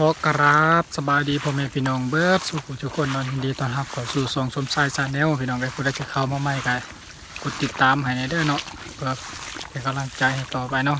ขอกราบสบายดีพ่อแม่พี่น้องเบิร์ดสุขุทุกคนนอนยินดีต้อนรับข้าสู่สองสมชายชาแนลพี่น้องไอ้ผู้ใดจะเข้ามาใหม่กันกดติดตามให้ในเด้อเนาะเพื่อเป็นกำลังใจให้ต่อไปเนาะ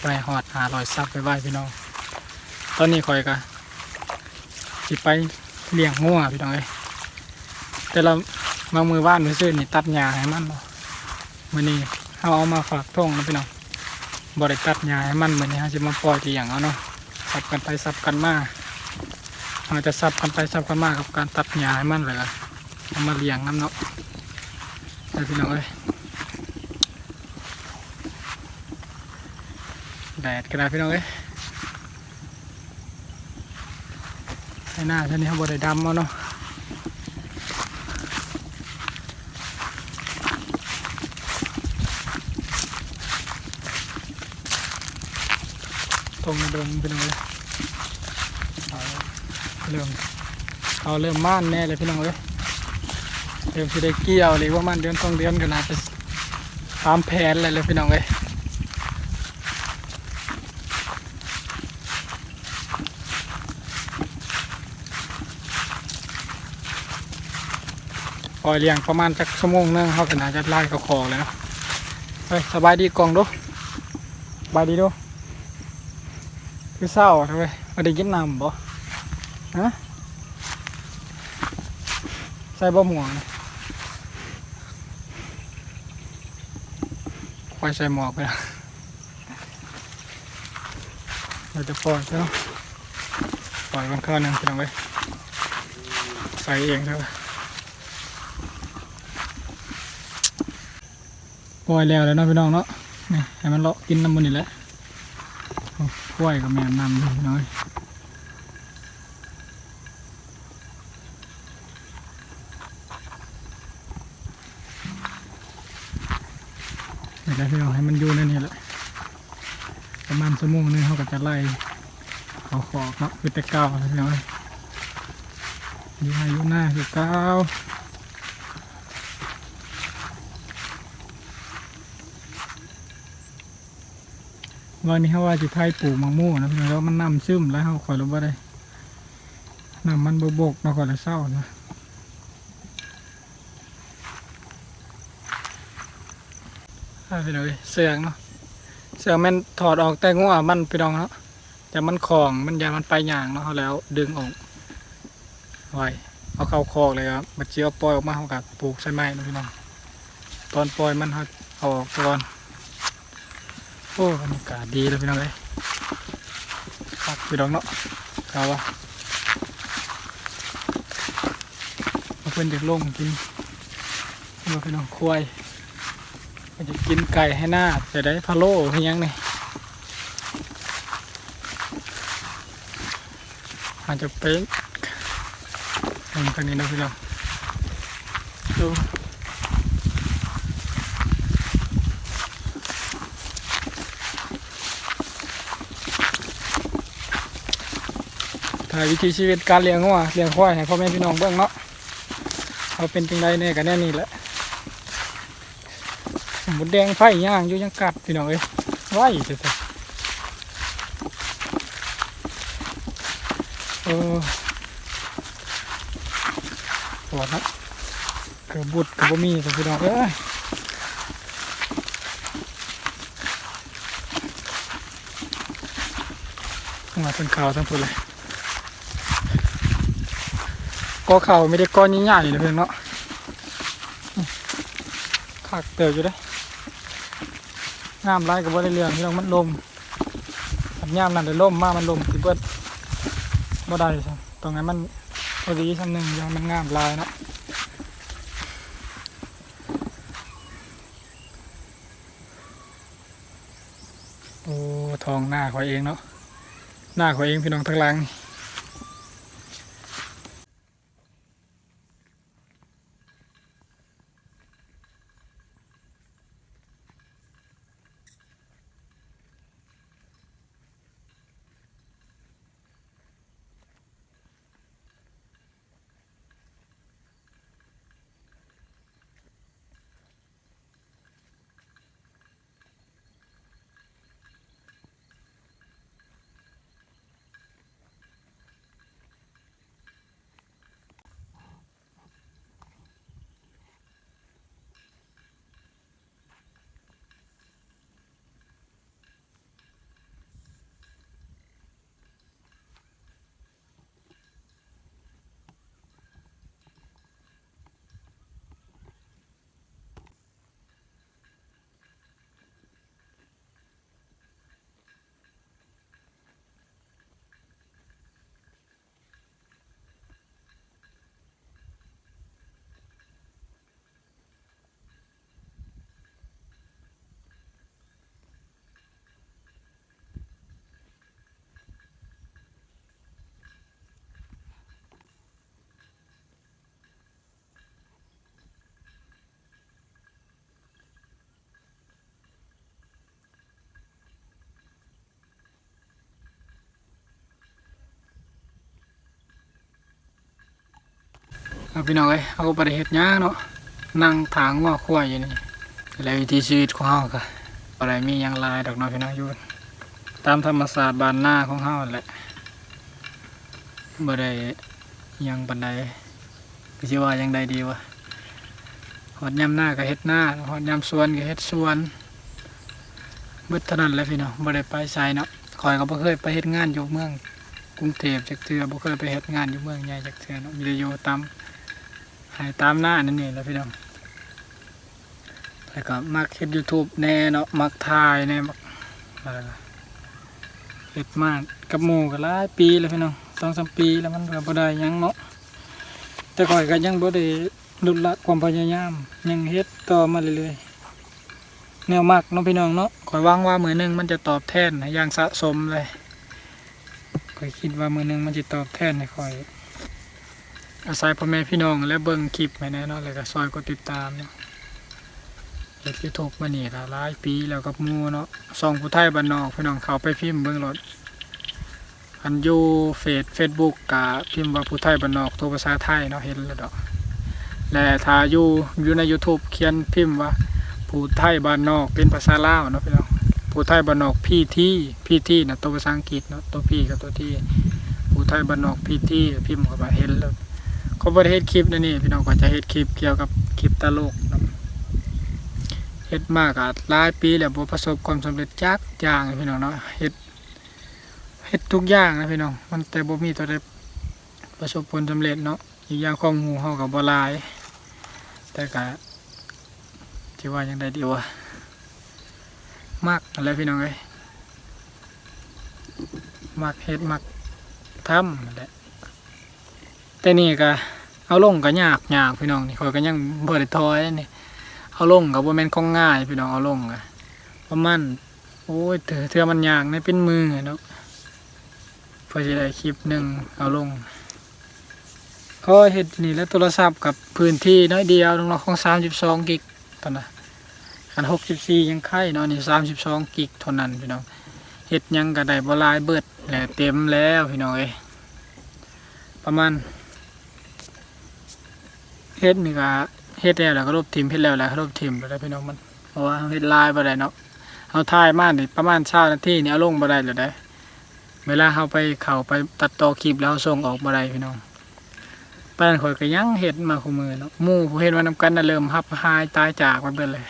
ไปหอดหารอยซับไปไหวพี่น้อง ตอนนี้คอยกันสิไปเลี้ยงงัวพี่น้องเอ้แต่เรามามือบ้านมือซื้อนี่ตัดหญ้าให้มันเนาะมือนี้เอาเอามาฝากท่งนะพี่น้องบริตัดหญ้าให้มันมือนี้ฮาสิมาปล่อยที่อย่างเอาเนาะ สับกันไปสับกันมาอาจจะสับกันไปสับกันมากับการตัดหญ้าให้มันเลยเอามาเลี้ยงน้ำเนาะแด้พี่น้องเอ้ยแดดกันนะพี่น้องเอ้ยไอ้หน้าท่านี้เขาบริดำเอาเนาะ ตรงเดิมพี่น้องเอ้ยเอาเริ่มเอาเริ่มม่านแน่เลยพี่น้องเอ้ยเริ่มสิได้เกี่ยวเลยว่ามันเดือนสองเดือนก็น่าจะตามแผนเลยเลยพี่น้องเอ้ยปล่อยเลี้ยงประมาณจักชั่วโมงนึงเขาก็น่าจะไล่เขาคอเลยเนะเฮ้ยสบายดีกองดูสบายดีดู คือเศร้าทำไมไม่ได้กินน้ำบ่ฮะใส่บ่หมวกนะปล่อยใส่หมวกไปแล้วเราจะปล่อยใช่ไหมปล่อยมันเข้าหนึ่งพี่น้องไว้ยใส่เองใช่ไหมปล่อยแล้วแล้วเนาะพี่น้องเนาะนี่ให้มันเลาะกินน้ำมันนี่แหละ กล้วยกับแม่นำพี่น้อยเดี๋ยวพี่น้องให้มันอยู่ในนี่แหละประมาณชั่วโมงนึงเขาก็จะไล่เขาขอกเนาะคือแต่เก้านะพี่น้อยอยู่หน้าอยู่หน้าคือเก้า วันนี้เขาว่าจะไทยปลูกมังม่วงนะพี่น้องแล้วมันน้ำซึมแล้วเขาคอยรู้ว่าได้น้ำมันบบบกมาคอยละเศร้านะอาพี่น้องเอ้ยเสืองเนาะเสืองมันถอดออกแต่งัวมันพี่น้องเนาะแต่มันคลองมันยามันไปย่างเนาะแล้วดึงออกไว้เอาเข้าคอกเลยครับมาเจียวปล่อยออกมาเขากับปลูกใช่ไหมนะพี่น้องตอนปล่อยมันเขาเอาออกก่อน โอ้บรรยากาศดีเลยพี่น้องเอ้ยครับพี่น้องเนาะเขาว่าเอาเพื่อนเด็กลงกินมาพี่น้องควายมันจะกินไก่ให้หน้าจะได้พะโล่ให้ยังนี่อาจจะเป็นทางทางนี้นะพี่น้องดู ถ่าย วิถีชีวิตการเลี้ยงงัวเลี้ยงควายให้พ่อแม่พี่น้องเบิ่งเนาะเอาเป็นจังไดเนี่ยกันแน่นี่แหละสมุดแดงไฟย่างอยู่ยังกัดพี่น้องเอ้ยไหวเถอะเออปวดนะเกือบุดเกือบมีแต่พี่น้องเอ้ยมาเป็นข่าวทั้งหมดเลย ก็เข่าไม่ได้ก้อนใหญ่ๆเลยเพื่อนเนาะขากเติบอยู่เด้งามไรกับว่าได้เรื่องที่เรามันลมอันยามนั่นได้ลมมากมันลมที่เบิดบ่ได้ใช่ตรงนั้นมันพอดีชั้นหนึ่งอยังมันงามลายเนาะโอ้ทองหน้าขอยเองเนาะหน้าขอยเองพี่น้องทั้งลังนี่ เอาพี่น้องเอ้ยเอาก็บ่ได้เฮ็ดหยังเนาะนั่งถางว่าควายอยู่นี่แล้ววิถีชีวิตของเฮาก็บ่ได้มียังลายดอกเนาะพี่น้องอยู่ตามธรรมชาสติบ้านหน้าของเฮาแหละบ่ได้ยังปานใดก็สิว่ายังใดดีวะฮอดยามหน้าก็เฮ็ดหน้าฮอดยามสวนก็เฮ็ดสวนเบิดเท่านั้นแหละพี่น้องบ่ได้ไปไสเนาะข้อยก็บ่เคยไปเฮ็ดงานอยู่เมืองกรุงเทพจักเทื่อบ่เคยไปเฮ็ดงานอยู่เมืองใหญ่จักเทื่อเนาะมีแต่อยู่ตาม ให้ตามหน้านั่นนี่แหละพี่น้องแล้วก็มักเฮ็ด YouTube แน่เนาะมักถ่ายแน่มักอะไรเฮ็ดมากกับหมูก็หลายปีแล้วพี่น้อง2-3ปีแล้วมันก็บ่ได้หยังเนาะแต่ก่อยก็ยังบ่ได้ลดละความพยายามยังเฮ็ดต่อมาเรื่อยๆแนวมักเนาะพี่น้องเนาะข่อยหวังว่ามือหนึงมันจะตอบแทนอย่างสะสมเลยข้อยคิดว่ามือหนึงมันจะตอบแทนให้ข้อย อาศัยพ่อแม่พี่น้องและเบิ่งคลิปไปแน่เนอนเลยก็ซอยกดติดตามเนาะเฮ็ดยูทูบมานี่ก็หลายปีแล้วกับมูเนาะส่องผู้ไทยบ้านนอกพี่น้องเขาไปพิมพ์เบิ่งรถอันอยู่เฟซเฟซบุ๊กก็พิมพ์ว่าผู้ไทยบ้านนอกตัวภาษาไทยเนาะเห็นแล้วดอกและถ้าอยู่อยู่ใน YouTube เขียนพิมพ์ว่าผู้ไทยบ้านนอกเป็นภาษาลาวเนาะพี่น้องผู้ไทยบ้านนอกพี่ที่พี่ที่นะตัวภาษาอังกฤษเนาะตัวพี่กับตัวที่ผู้ไทยบ้านนอกพี่ที่พิมพ์เข้าเห็นแล้ว เขาบ่ได้เฮ็ดคลิปนะนี่พี่น้องก็จะเฮ็ดคลิปเกี่ยวกับคลิปตลกนะเฮ็ดมากอะหลายปีแล้วบ่ประสบความสำเร็จจักอย่างพี่น้องเนาะเฮ็ดเฮ็ดทุกอย่างนะพี่น้องมันแต่บ่มีตัวใดประสบผลสำเร็จเนาะอีกอย่างความรู้เฮาก็บ่หลาย แต่ก็สิว่าจังไดดีวะมักอะไรพี่น้องเอ้ยมักเฮ็ดมักทำแหละแต่นี่ก็ เอาลงก็ยากยากพี่น้องนี่ข้อยก็ยังบ่ได้ทอยนี่เอาลงก็บ่แม่นของง่ายพี่น้องเอาลงก็ประมาณโอ้ยเถื่อเถื่อมันยากในเป็นมือเนาะเพื่อจะได้คลิปหนึ่งเอาลงก็เฮ็ดนี่แล้วโทรศัพท์กับพื้นที่น้อยเดียวน้องๆของ32กิกตอนนั้นคันหกสิบสี่ยังไข่เนาะนี่สามสิบสองกิกเท่านั้นพี่น้องเฮ็ดยังก็ได้บ่หลายเบิดแหละเต็มแล้วพี่น้องเอ้ยประมาณ เฮ็ดนี่ก็เฮ็ดแล้วแล้วก็ลบทิมเฮ็ดแล้วแล้วก็ลบทิมไปแล้วพี่น้องมัน เพราะว่าเฮ็ดลายบ่ได้เนาะเอาถ่ายมานี่ประมาณ20นาทีนี่เอาลงบ่ได้แล้วได้เวลาเฮาไปเข้าไปตัดต่อคลิปแล้วส่งออกบ่ได้พี่น้องปานข่อยก็ยังเฮ็ดมาคู่มือเนาะหมู่ผู้เฮ็ดมานำกันน่ะเริ่มรับหายตายจากไปเบิดเลย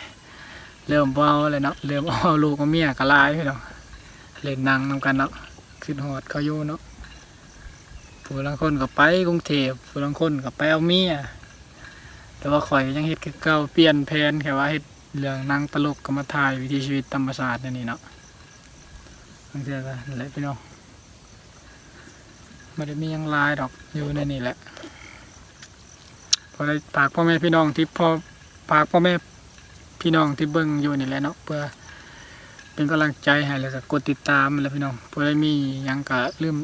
เริ่มเบาเลยเนาะเริ่มเอาลูกเอาเมียก็ลายพี่น้องเล่นหนังนำกันเนาะขึ้นฮอดเขาอยู่เนาะผู้ลางคนก็ไปกรุงเทพผู้ลางคนก็ไปเอาเมีย แต่ว่าข่อยยังเฮ็ดคือเก่าเปลี่ยนแผนแค่ว่าเฮ็ดเรื่องนังตลกก็มาถ่ายวิถีชีวิตธรรมชาตินี่เนาะบางเทื่อก็แหละพี่น้องไม่ได้มียังลายดอกอยู่ในนี่แหละพอได้ฝากพ่อแม่พี่น้องที่พอฝากพ่อแม่พี่น้องที่เบิ่งอยู่นี่แหละเนาะเพื่อเป็นกำลังใจให้แล้วก็กดติดตามแล้วพี่น้องเพื่อได้มียังก็ลืม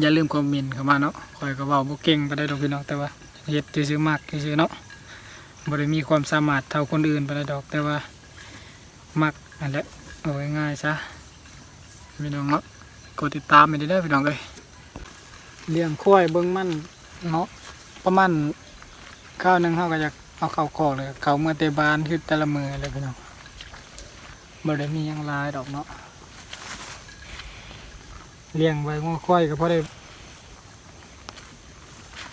อย่าลืมคอมเมนต์เข้ามาเนาะคอยก็เว้าบ่เก่งปานใดดอกพี่น้องแต่ว่า เฮ็ดซื่อมากซื่อเนาะบ่ได้มีความสามารถเท่าคนอื่นปานใดดอกแต่ว่ามักนั่นแหละเอาง่ายๆซะพี่น้องเนาะกดติดตามไปเด้อพี่น้องเอ้ยเลี้ยงควายเบิ่งมันเนาะประมาณข้าวหนึงเฮาก็อยากเอาเขากอกเลยเขาเมื่อเตบานคือแต่ละมือเลยพี่น้องบ่ได้มีหยังหลายดอกเนาะเลี้ยงไว้งัวควายก็พอได้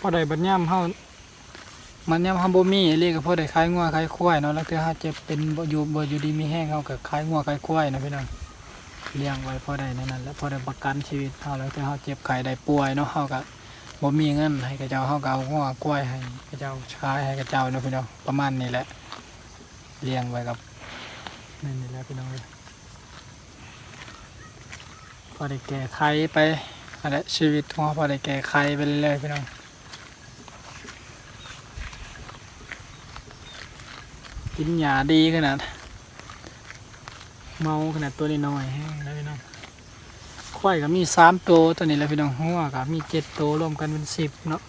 พอได้บัดย่ำเฮามันย่ำเฮาบ่มีเรียกก็พอได้ขายงัวขายควายเนาะแล้วเทื่อเฮาจ็บเป็นบ่อยู่บ่อยู่ดีมีแห้งเฮาก็ขายงัวขายควายนะพี่น้องเลี้ยงไว้พอได้ในนั้นแล้วพอได้ประกันชีวิตเฮาแล้วเทื่อเฮาเจ็บไข้ได้ป่วยเนาะเฮาก็บ่มีเงินให้กระเจ้าเฮาก็เอางัวควยให้กระเจ้าขายให้กระเจ้าเนาะพี่น้องประมาณนี้แหละเลี้ยงไว้กับนี่นี่แหละพี่น้องพอได้แก้ไขไปอะไรชีวิตของเราพอได้แก้ไขไปเรื่อยๆพี่น้อง กินหยาดีขนาด เมาขนาดตัวนี้น้อยแล้วพี่น้องควายก็มีสามตัวตัวนี้แล้วพี่น้องหัวก็มีเจ็ดตัวรวมกันเป็นสิบเนาะ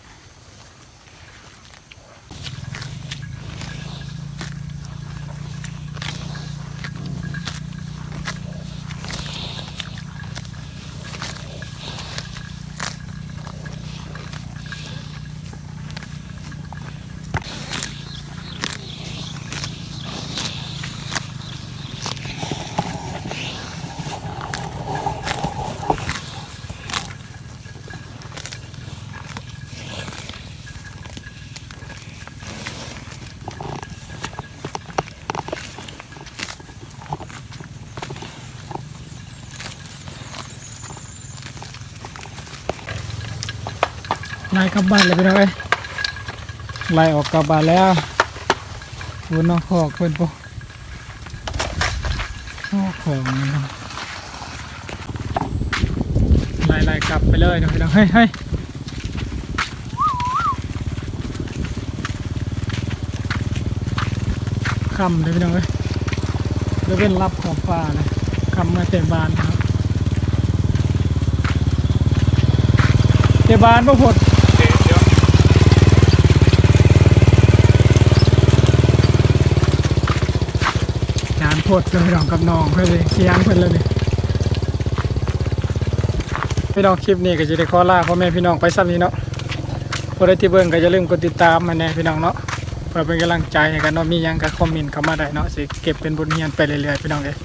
ไล่กลับบ้านเลยพี่น้องเอ้ยไล่ออกกลับบ้านแล้ววนน้องขอกเพื่อนปุ๊น้องของนี่เนาะไล่ไล่กลับไปเลยนาะพี่น้องเฮ้ยเฮ้ยคำเลยพี่น้องเอ้ยเดี๋ยวเป็นรับของฟ้าเลยคำมาเต็มบานครับเต็มบานพดงานโพดกับพี่น้องกับน้องเพื่อนเลยเคียงเพื่อนเลยนี่พี่น้องคลิปนี้ก็จะได้ขอลาพ่อแม่พี่น้องไปซ้ำนี้เนาะผู้ใดที่เบิ่งก็อย่าลืมกดติดตามมาแน่พี่น้องเนาะเพื่อเป็นกำลังใจให้กันเนาะมียังก็คอมเมนต์เข้ามาได้เนาะสิเก็บเป็นบทเรียนไปเรื่อยๆพี่น้องเอ้ย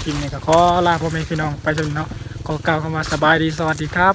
คลิปนี้ก็ขอลาพ่อแม่พี่น้องไปซ้ำนี้เนาะขอกล่าวคำว่าสบายดีสวัสดีครับ